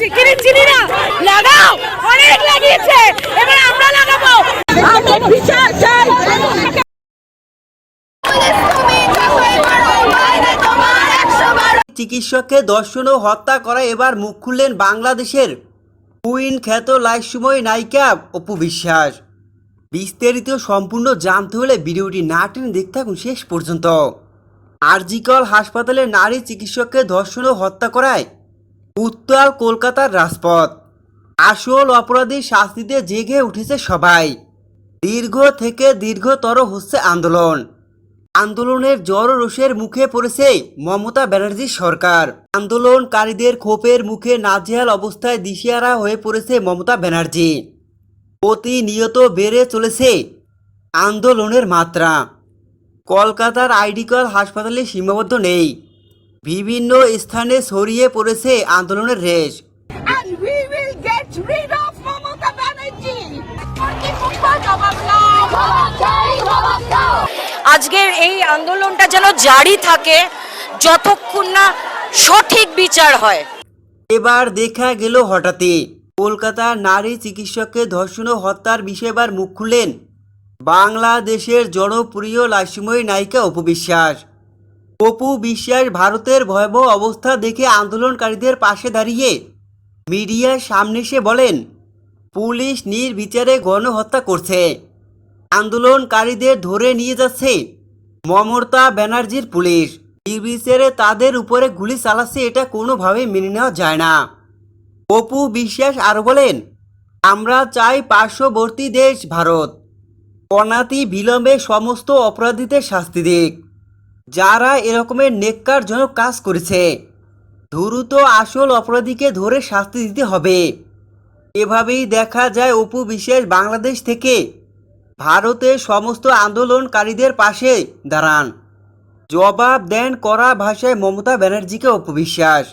লাগিয়েছে কিনেছিলি না। লাগাও। অনেক লাগিয়েছে। এবার আমরা লাগাবো। আমরা বিচার চাই। চিকিৎসককে দর্শন ও হত্যা করা এবার মুখ খুললেন বাংলাদেশের কুইন খ্যাত লাইসময় নায়িকা অপু বিশ্বাস। বিস্তারিত সম্পূর্ণ জানতে হলে ভিডিওটি না টেনে দেখতে থাকুন শেষ পর্যন্ত। আরজিকল হাসপাতালে নারী চিকিৎসককে ধর্ষণ ও হত্যা করায় উত্তাল কলকাতার রাজপথ। আসল অপরাধী শাস্তিতে জেগে উঠেছে সবাই। দীর্ঘ থেকে দীর্ঘতর হচ্ছে আন্দোলন। আন্দোলনের জড়রোষের মুখে পড়েছে মমতা ব্যানার্জির সরকার। আন্দোলনকারীদের ক্ষোভের মুখে নাজেহাল অবস্থায় দিশিয়ারা হয়ে পড়েছে মমতা ব্যানার্জি। প্রতিনিয়ত বেড়ে চলেছে আন্দোলনের মাত্রা। কলকাতার আইডিকল হাসপাতালে সীমাবদ্ধ নেই। বিভিন্ন স্থানে ছড়িয়ে পড়েছে আন্দোলনের রেশ. আজকের এই আন্দোলনটা যেন জারি থাকে যতক্ষণ না সঠিক বিচার হয়। এবার দেখা গেল হঠাৎই। কলকাতার নারী চিকিৎসককে ধর্ষণ ও হত্যার বিষয়ে এবার মুখ খুললেন। বাংলাদেশের জনপ্রিয় লাসিময়ী নায়িকা অপু বিশ্বাস। অপু বিশ্বাস ভারতের ভয়াবহ অবস্থা দেখে আন্দোলনকারীদের পাশে দাঁড়িয়ে মিডিয়ার সামনে এসে বলেন, পুলিশ নির্বিচারে গণহত্যা করছে। আন্দোলনকারীদের ধরে নিয়ে যাচ্ছে মমতা ব্যানার্জির পুলিশ। নির্বিচারে তাদের উপরে গুলি চালাচ্ছে এটা কোনোভাবেই মেনে নেওয়া যায় না। অপু বিশ্বাস আরও বলেন, আমরা চাই পার্শ্ববর্তী দেশ ভারত। অনাতি বিলম্বে সমস্ত অপরাধীদের শাস্তি দিক। যারা এরকমের নেককারজনক কাজ করেছে। দ্রুত আসল অপরাধীকে ধরে শাস্তি দিতে হবে। এভাবেই দেখা যায় অপু বিশেষ বাংলাদেশ থেকে ভারতের সমস্ত আন্দোলনকারীদের পাশে দাঁড়ান। জবাব দেন কড়া ভাষায় মমতা ব্যানার্জিকে অপবিশ্বাস